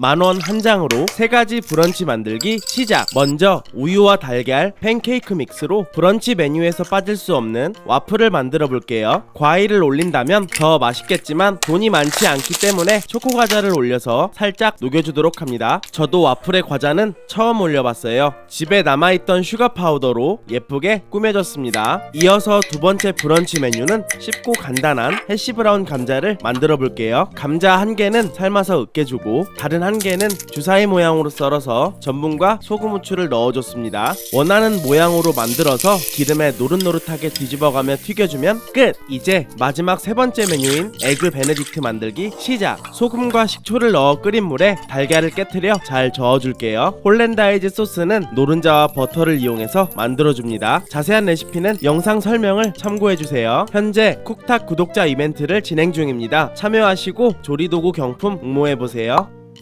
만원 한 장으로 세 가지 브런치 만들기 시작. 먼저 우유와 달걀, 팬케이크 믹스로 브런치 메뉴에서 빠질 수 없는 와플을 만들어 볼게요. 과일을 올린다면 더 맛있겠지만 돈이 많지 않기 때문에 초코 과자를 올려서 살짝 녹여주도록 합니다. 저도 와플에 과자는 처음 올려봤어요. 집에 남아있던 슈가 파우더로 예쁘게 꾸며줬습니다. 이어서 두 번째 브런치 메뉴는 쉽고 간단한 해시 브라운 감자를 만들어 볼게요. 감자 한 개는 삶아서 으깨주고 다른 한 개는 주사위 모양으로 썰어서 전분과 소금 후추를 넣어줬습니다. 원하는 모양으로 만들어서 기름에 노릇노릇하게 뒤집어가며 튀겨주면 끝! 이제 마지막 세 번째 메뉴인 에그 베네딕트 만들기 시작! 소금과 식초를 넣어 끓인 물에 달걀을 깨트려 잘 저어줄게요. 홀랜다이즈 소스는 노른자와 버터를 이용해서 만들어줍니다. 자세한 레시피는 영상 설명을 참고해주세요. 현재 쿡탁 구독자 이벤트를 진행 중입니다. 참여하시고 조리도구 경품 응모해보세요.